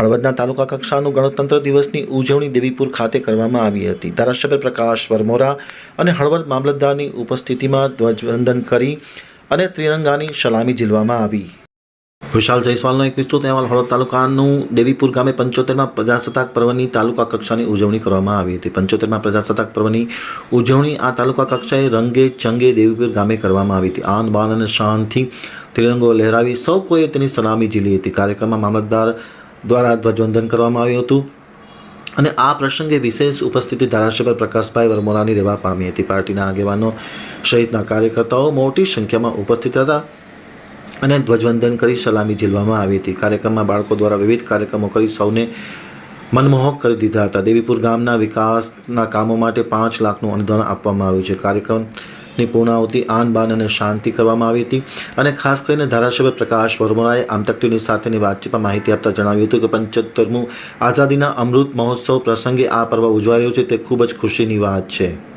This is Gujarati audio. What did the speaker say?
હળવદના તાલુકા કક્ષાનું ગણતંત્ર દિવસની ઉજવણી દેવીપુર ખાતે કરવામાં આવી હતી. ધારાસભ્ય પ્રકાશ વરમોરા અને હળવદ મામલતદારની ઉપસ્થિતિમાં ધ્વજવંદન કરી અને ત્રિરંગાની સલામી ઝીલવામાં આવી. વિશાલ જયસ્વાલનો એક વિસ્તૃત અહેવાલ. હળવદ તાલુકાનું દેવીપુર ગામે પંચોતેરમાં પ્રજાસત્તાક પર્વની તાલુકા કક્ષાની ઉજવણી કરવામાં આવી હતી. પંચોતેરમાં પ્રજાસત્તાક પર્વની ઉજવણી આ તાલુકા કક્ષાએ રંગે ચંગે દેવીપુર ગામે કરવામાં આવી હતી. આન બાન અને શાનથી ત્રિરંગો લહેરાવી સૌ કોઈએ તેની સલામી ઝીલી હતી. કાર્યક્રમમાં મામલતદાર દ્વારા ધ્વજવંદન કરવામાં આવ્યું હતું. અને આ પ્રસંગે વિશેષ ઉપસ્થિતિ ધારાસભ્ય પ્રકાશભાઈ વરમોરાની રહેવા પામી હતી. પાર્ટીના આગેવાનો સહિતના કાર્યકર્તાઓ મોટી સંખ્યામાં ઉપસ્થિત હતા અને ધ્વજવંદન કરી સલામી ઝીલવામાં આવી હતી. કાર્યક્રમમાં બાળકો દ્વારા વિવિધ કાર્યક્રમો કરી સૌને મનમોહક કરી દીધા હતા. દેવીપુર ગામના વિકાસના કામો માટે પાંચ લાખનું અનુદાન આપવામાં આવ્યું છે. કાર્યક્રમની પૂર્ણાહુતિ, આન, બાન અને શાંતિ કરવામાં આવી હતી. અને ખાસ કરીને ધારાસભ્ય પ્રકાશ વર્મોરાએ આમતક સાથેની વાતચીતમાં માહિતી આપતા જણાવ્યું હતું કે પંચોતેરમું આઝાદીના અમૃત મહોત્સવ પ્રસંગે આ પર્વ ઉજવાયો છે. તે ખૂબ જ ખુશીની વાત છે.